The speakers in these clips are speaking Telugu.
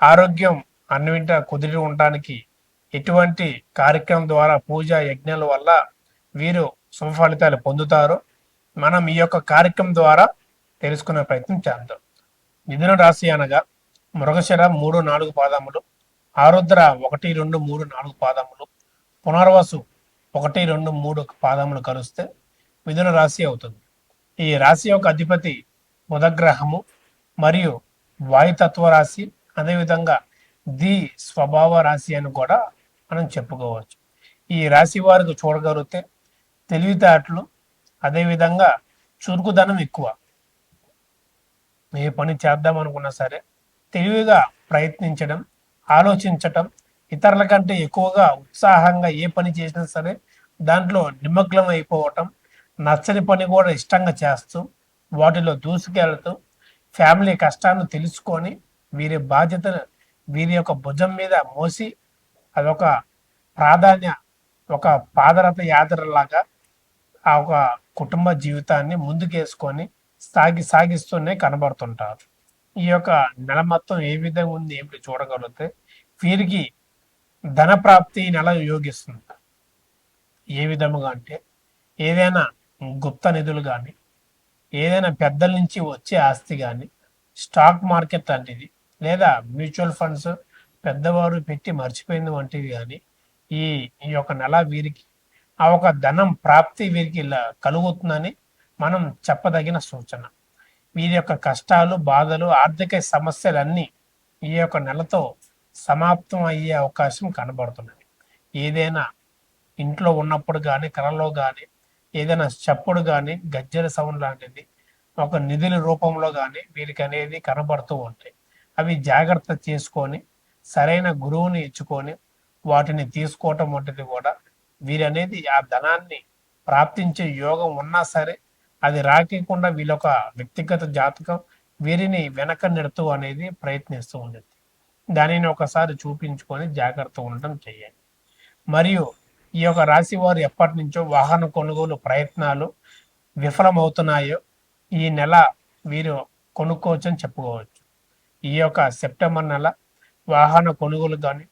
ఆరోగ్యం అన్నింట కుదిరి ఉండటానికి ఎటువంటి కార్యక్రమం ద్వారా పూజ యజ్ఞాల వల్ల వీరు శుభ ఫలితాలు పొందుతారో మనం ఈ యొక్క కార్యక్రమం ద్వారా తెలుసుకునే ప్రయత్నం చేద్దాం. మిథున రాశి అనగా మృగశిర మూడు నాలుగు పాదములు ఆరుద్ర ఒకటి రెండు మూడు నాలుగు పాదములు పునర్వసు ఒకటి రెండు మూడు పాదములు కలుస్తే మిథున రాశి అవుతుంది. ఈ రాశి యొక్క అధిపతి బుధగ్రహము మరియు వాయుతత్వ రాశి అదేవిధంగా ది స్వభావ రాశి అని కూడా మనం చెప్పుకోవచ్చు. ఈ రాశి వారికి చూడగలిగితే తెలివితేటలు అదేవిధంగా చురుకుదనం ఎక్కువ. ఏ పని చేద్దాం అనుకున్నా సరే తెలివిగా ప్రయత్నించడం ఆలోచించటం ఇతరుల కంటే ఎక్కువగా ఉత్సాహంగా ఏ పని చేసినా సరే దాంట్లో నిమగ్నం అయిపోవటం నచ్చని పని కూడా ఇష్టంగా చేస్తూ వాటిలో దూసుకెళ్తూ ఫ్యామిలీ కష్టాన్ని తెలుసుకొని వీరి బాధ్యతను వీరి యొక్క భుజం మీద మోసి అదొక ప్రాధాన్య ఒక పాదరథ యాత్రలాగా ఆ ఒక కుటుంబ జీవితాన్ని ముందుకేసుకొని సాగి సాగిస్తూనే కనబడుతుంటారు. ఈ యొక్క నెల మొత్తం ఏ విధంగా ఉంది ఏమిటి చూడగలిగితే వీరికి ధన ప్రాప్తి నెల యోగిస్తుంది. ఏ విధముగా అంటే ఏదైనా గుప్త నిధులు కానీ ఏదైనా పెద్దల నుంచి వచ్చే ఆస్తి కానీ స్టాక్ మార్కెట్ లాంటిది లేదా మ్యూచువల్ ఫండ్స్ పెద్దవారు పెట్టి మర్చిపోయింది వంటివి కానీ ఈ ఈ యొక్క నెల వీరికి ఆ ఒక ధనం ప్రాప్తి వీరికి ఇలా కలుగుతుందని మనం చెప్పదగిన సూచన. వీరి యొక్క కష్టాలు బాధలు ఆర్థిక సమస్యలన్నీ ఈ యొక్క నెలతో సమాప్తం అయ్యే అవకాశం కనబడుతున్నది. ఏదైనా ఇంట్లో ఉన్నప్పుడు కానీ కలలో కానీ ఏదైనా చప్పుడు కానీ గజ్జల సౌండ్ లాంటిది ఒక నిధుల రూపంలో కానీ వీరికి అనేది కనబడుతూ ఉంటాయి. అవి జాగ్రత్త చేసుకొని సరైన గురువుని ఇచ్చుకొని వాటిని తీసుకోవటం వంటిది కూడా వీరనేది ఆ ధనాన్ని ప్రాప్తించే యోగం ఉన్నా సరే అది రాకుండా వీళ్ళొక వ్యక్తిగత జాతకం వీరిని వెనక నెడుతూ అనేది ప్రయత్నిస్తూ ఉండేది. దానిని ఒకసారి చూపించుకొని జాగ్రత్త ఉండటం చేయాలి మరియు ఈ యొక్క రాశి వారు ఎప్పటి నుంచో వాహన కొనుగోలు ప్రయత్నాలు విఫలమవుతున్నాయో ఈ నెల వీరు కొనుక్కోవచ్చు అని చెప్పుకోవచ్చు. ఈ యొక్క సెప్టెంబర్ నెల వాహన కొనుగోలు కానీ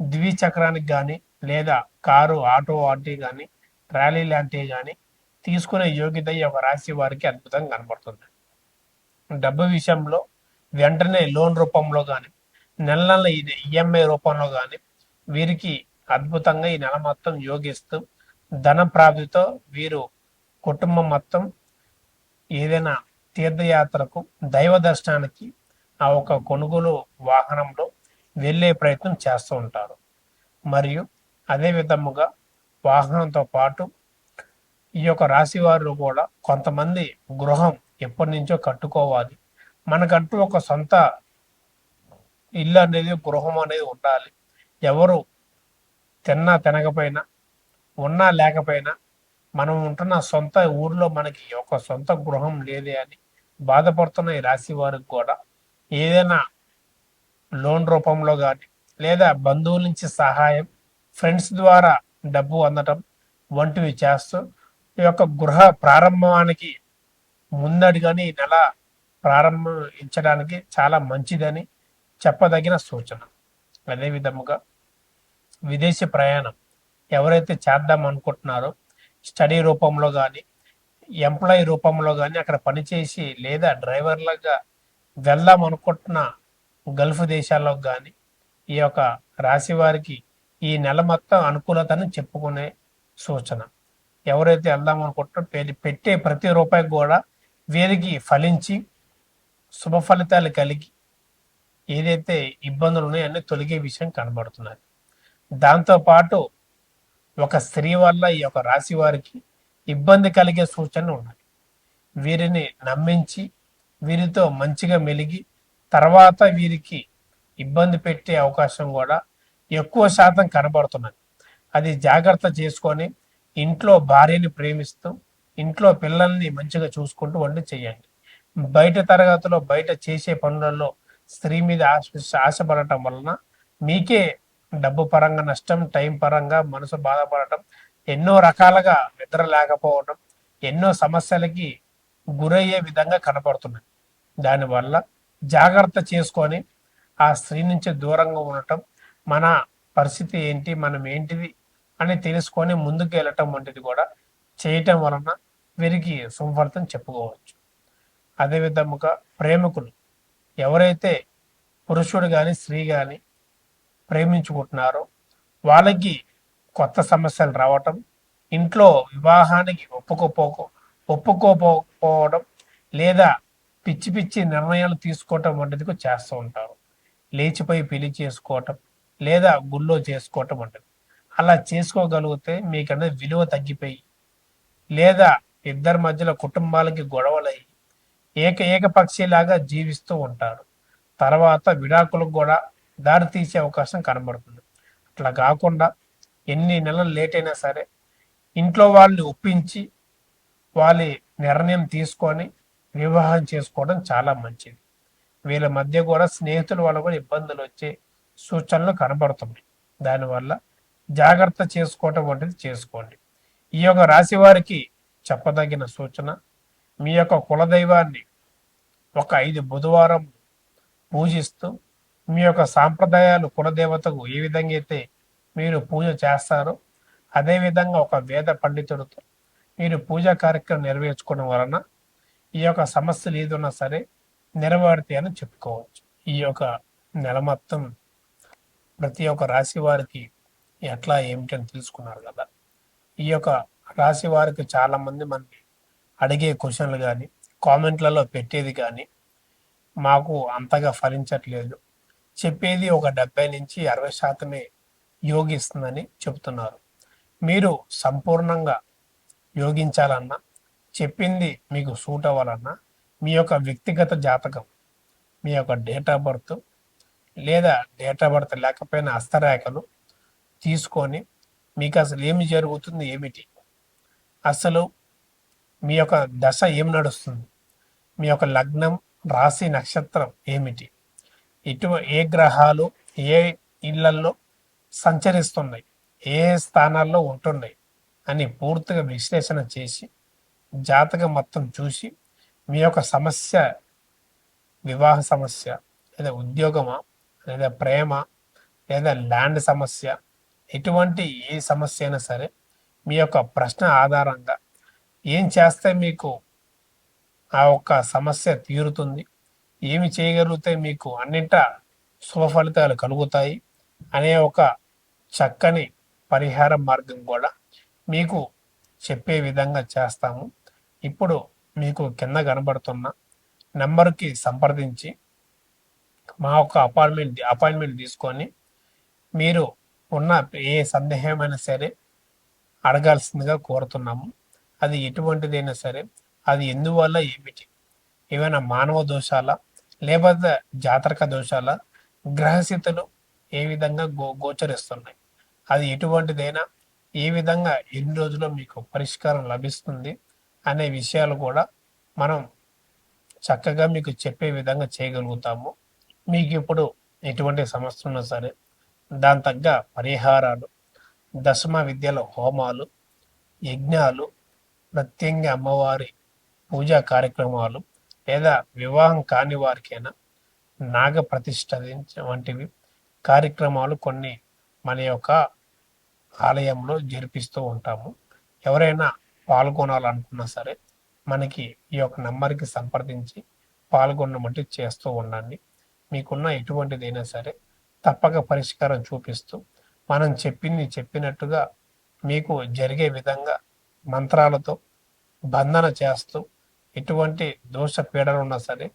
ద్విచక్రానికి కానీ లేదా కారు ఆటో వాటి కానీ ర్యాలీ లాంటివి కానీ తీసుకునే యోగ్యత ఈ యొక్క రాశి వారికి అద్భుతంగా కనబడుతుంది డబ్బు విషయంలో వెంటనే లోన్ రూపంలో కానీ నెల నెల ఇది ఈఎంఐ రూపంలో కానీ వీరికి అద్భుతంగా ఈ నెల మొత్తం యోగిస్తూ ధన ప్రాప్తితో వీరు కుటుంబం మొత్తం ఏదైనా తీర్థయాత్రకు దైవ దర్శనానికి ఆ ఒక కొనుగోలు వాహనంలో వెళ్ళే ప్రయత్నం చేస్తూ ఉంటారు. మరియు అదే విధముగా వాహనంతో పాటు ఈ యొక్క రాశి వారు కూడా కొంతమంది గృహం ఎప్పటి నుంచో కట్టుకోవాలి. మనకంటూ ఒక సొంత ఇల్లు అనేది గృహం అనేది ఉండాలి. ఎవరు తిన్నా తినకపోయినా ఉన్నా లేకపోయినా మనం ఉంటున్న సొంత ఊర్లో మనకి ఒక సొంత గృహం లేదే అని బాధపడుతున్న ఈ రాశి వారికి కూడా ఏదైనా లోన్ రూపంలో కానీ లేదా బంధువుల నుంచి సహాయం ఫ్రెండ్స్ ద్వారా డబ్బు అందటం వంటివి చేస్తూ ఈ యొక్క గృహ ప్రారంభానికి ముందడుగని ఈ నెల ప్రారంభించడానికి చాలా మంచిదని చెప్పదగిన సూచన. అదే విధముగా విదేశీ ప్రయాణం ఎవరైతే చేద్దాం అనుకుంటున్నారో స్టడీ రూపంలో కానీ ఎంప్లాయీ రూపంలో కానీ అక్కడ పనిచేసి లేదా డ్రైవర్లుగా వెళ్దాం అనుకుంటున్న గల్ఫ్ దేశాల్లో కానీ ఈ యొక్క రాశి వారికి ఈ నెల మొత్తం అనుకూలతను చెప్పుకునే సూచన. ఎవరైతే వెళ్దాం అనుకుంటున్నారో పెట్టే ప్రతి రూపాయి కూడా వీరికి ఫలించి శుభ ఫలితాలు కలిగి ఏదైతే ఇబ్బందులు ఉన్నాయో అన్నీ తొలగే విషయం కనబడుతున్నది. దాంతో పాటు ఒక స్త్రీ వల్ల ఈ యొక్క రాశి వారికి ఇబ్బంది కలిగే సూచనలు ఉన్నాయి. వీరిని నమ్మించి వీరితో మంచిగా మెలిగి తర్వాత వీరికి ఇబ్బంది పెట్టే అవకాశం కూడా ఎక్కువ శాతం కనబడుతున్నది. అది జాగ్రత్త చేసుకొని ఇంట్లో భార్యని ప్రేమిస్తూ ఇంట్లో పిల్లల్ని మంచిగా చూసుకుంటూ వండి చేయండి. బయట తరగతిలో బయట చేసే పనులలో స్త్రీ మీద ఆశ ఆశపడటం వలన మీకే డబ్బు పరంగా నష్టం టైం పరంగా మనసు బాధపడటం ఎన్నో రకాలుగా నిద్ర లేకపోవడం ఎన్నో సమస్యలకి గురయ్యే విధంగా కనపడుతున్నాయి దానివల్ల జాగ్రత్త చేసుకొని ఆ స్త్రీ నుంచి దూరంగా ఉండటం మన పరిస్థితి ఏంటి మనం ఏంటిది అని తెలుసుకొని ముందుకు వెళ్ళటం వంటిది కూడా చేయటం వలన వీరికి సుఫలితం చెప్పుకోవచ్చు. అదేవిధముగా ప్రేమికులు ఎవరైతే పురుషుడు కానీ స్త్రీ కానీ ప్రేమించుకుంటున్నారో వాళ్ళకి కొత్త సమస్యలు రావటం ఇంట్లో వివాహానికి ఒప్పుకోపోక ఒప్పుకోపోకపోవడం లేదా పిచ్చి పిచ్చి నిర్ణయాలు తీసుకోవటం వంటిది చేస్తూ ఉంటారు. లేచిపోయి పెళ్ళి చేసుకోవటం లేదా గుళ్ళో చేసుకోవటం వంటిది. అలా చేసుకోగలిగితే మీకన్నా విలువ తగ్గిపోయి లేదా ఇద్దరి మధ్యలో కుటుంబాలకి గొడవలయ్యి ఏక ఏకపక్షిలాగా జీవిస్తూ ఉంటారు. తర్వాత విడాకులకు కూడా దారి తీసే అవకాశం కనబడుతుంది. అట్లా కాకుండా ఎన్ని నెలలు లేట్ అయినా సరే ఇంట్లో వాళ్ళని ఒప్పించి వాళ్ళ నిర్ణయం తీసుకొని వివాహం చేసుకోవడం చాలా మంచిది. వీళ్ళ మధ్య కూడా స్నేహితుల వల్ల కూడా ఇబ్బందులు వచ్చే సూచనలు కనబడుతున్నాయి. దానివల్ల జాగ్రత్త చేసుకోవటం వంటిది చేసుకోండి. ఈ యొక్క రాశి వారికి చెప్పదగిన సూచన మీ యొక్క కులదైవాన్ని ఒక ఐదు బుధవారం పూజిస్తూ మీ యొక్క సాంప్రదాయాలు కులదేవతకు ఏ విధంగా అయితే మీరు పూజ చేస్తారో అదేవిధంగా ఒక వేద పండితుడితో మీరు పూజా కార్యక్రమం నెరవేర్చుకోవడం వలన ఈ యొక్క సమస్యలు ఏదున్నా సరే నెరవేరుతాయి అని చెప్పుకోవచ్చు. ఈ యొక్క నెల మొత్తం ప్రతి ఒక్క రాశి వారికి ఎట్లా ఏమిటని తెలుసుకున్నారు కదా. ఈ యొక్క రాశి వారికి చాలా మంది మనకి అడిగే క్వశ్చన్లు కానీ కామెంట్లలో పెట్టేది కానీ మాకు అంతగా ఫలించట్లేదు. చెప్పేది ఒక డెబ్బై నుంచి అరవై శాతమే యోగిస్తుందని చెబుతున్నారు మీరు సంపూర్ణంగా యోగించాలన్నా చెప్పింది మీకు సూట్ అవ్వాలన్నా మీ యొక్క వ్యక్తిగత జాతకం మీ యొక్క డేట్ ఆఫ్ బర్త్ లేదా డేట్ ఆఫ్ బర్త్ లేకపోయినా హస్తరేఖలు తీసుకొని మీకు అసలు ఏమి జరుగుతుంది ఏమిటి? అసలు మీ యొక్క దశ ఏం నడుస్తుంది? మీ యొక్క లగ్నం రాశి నక్షత్రం ఏమిటి? ఇటు ఏ గ్రహాలు ఏ ఇళ్ళల్లో సంచరిస్తున్నాయి? ఏ స్థానాల్లో ఉంటున్నాయి? అని పూర్తిగా విశ్లేషణ చేసి జాతకం మొత్తం చూసి మీ యొక్క సమస్య వివాహ సమస్య లేదా ఉద్యోగమా లేదా ప్రేమ లేదా ల్యాండ్ సమస్య ఎటువంటి ఏ సమస్య అయినా సరే మీ యొక్క ప్రశ్న ఆధారంగా ఏం చేస్తే మీకు ఆ ఒక్క సమస్య తీరుతుంది ఏమి చేయగలిగితే మీకు అన్నింట శుభ ఫలితాలు కలుగుతాయి అనే ఒక చక్కని పరిహార మార్గం కూడా మీకు చెప్పే విధంగా చేస్తాము. ఇప్పుడు మీకు కింద కనబడుతున్న నెంబర్కి సంప్రదించి మా యొక్క అపాయింట్మెంట్ అపాయింట్మెంట్ తీసుకొని మీరు ఉన్న ఏ సందేహమైనా సరే అడగాల్సిందిగా కోరుతున్నాము. అది ఎటువంటిదైనా సరే అది ఎందువల్ల ఏమిటి? ఏమైనా మానవ దోషాల లేకపోతే జాతరక దోషాల గ్రహస్థితులు ఏ విధంగా గో గోచరిస్తున్నాయి? అది ఎటువంటిదైనా ఏ విధంగా ఎన్ని రోజుల్లో మీకు పరిష్కారం లభిస్తుంది? అనే విషయాలు కూడా మనం చక్కగా మీకు చెప్పే విధంగా చేయగలుగుతాము. మీకు ఇప్పుడు ఎటువంటి సమస్య ఉన్నా సరే దాని తగ్గ పరిహారాలు దశమ విద్యల హోమాలు యజ్ఞాలు ప్రత్యంగ అమ్మవారి పూజా కార్యక్రమాలు లేదా వివాహం కాని వారికైనా నాగ ప్రతిష్ట వంటివి కార్యక్రమాలు కొన్ని మన యొక్క ఆలయంలో జరిపిస్తూ ఉంటాము. ఎవరైనా పాల్గొనాలనుకున్నా సరే మనకి ఈ యొక్క నెంబర్కి సంప్రదించి పాల్గొనమంటే చేస్తూ ఉండండి. మీకున్న ఎటువంటిదైనా సరే తప్పక పరిష్కారం చూపిస్తూ మనం చెప్పింది చెప్పినట్టుగా మీకు జరిగే విధంగా మంత్రాలతో బంధన చేస్తూ ఎటువంటి దోష పీడలు ఉన్నా సరే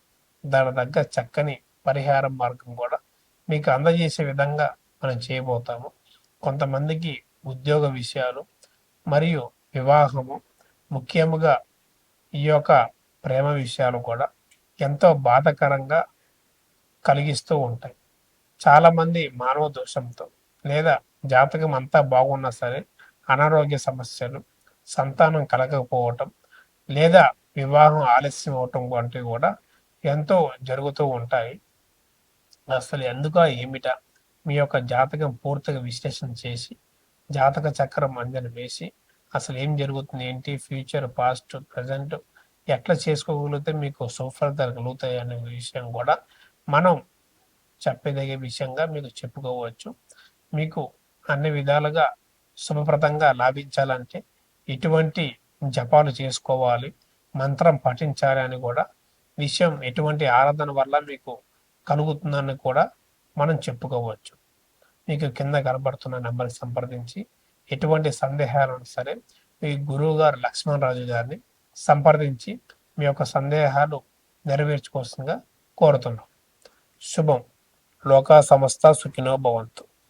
దాని తగ్గ చక్కని పరిహారం మార్గం కూడా మీకు అందజేసే విధంగా మనం చేయబోతాము. కొంతమందికి ఉద్యోగ విషయాలు మరియు వివాహము ముఖ్యముగా ఈ యొక్క ప్రేమ విషయాలు కూడా ఎంతో బాధకరంగా కలిగిస్తూ ఉంటాయి. చాలామంది మానవ దోషంతో లేదా జాతకం అంతా బాగున్నా సరే అనారోగ్య సమస్యలు సంతానం కలగకపోవటం లేదా వివాహం ఆలస్యం అవటం వంటివి కూడా ఎంతో జరుగుతూ ఉంటాయి. అసలు ఎందుక ఏమిటా? మీ యొక్క జాతకం పూర్తిగా విశ్లేషణ చేసి జాతక చక్రం అంజని వేసి అసలు ఏం జరుగుతుంది? ఏంటి? ఫ్యూచర్ పాస్ట్ ప్రజెంట్ ఎట్లా చేసుకోగలిగితే మీకు సుఫలితాలు కలుగుతాయి అనే విషయం కూడా మనం చెప్పదగే విషయంగా మీకు చెప్పుకోవచ్చు. మీకు అన్ని విధాలుగా శుభప్రదంగా లాభించాలంటే ఎటువంటి జపాలు చేసుకోవాలి మంత్రం పఠించాలి అని కూడా విషయం ఎటువంటి ఆరాధన వల్ల మీకు కలుగుతుందని కూడా మనం చెప్పుకోవచ్చు. మీకు కింద కనబడుతున్న నెంబర్కి సంప్రదించి ఎటువంటి సందేహాలు సరే మీ గురువు గారు లక్ష్మణరాజు గారిని సంప్రదించి మీ యొక్క సందేహాలు నెరవేర్చుకోవాల్సిందిగా కోరుతున్నాం. శుభం. లోకా సంస్థ సుఖినో భవంతు.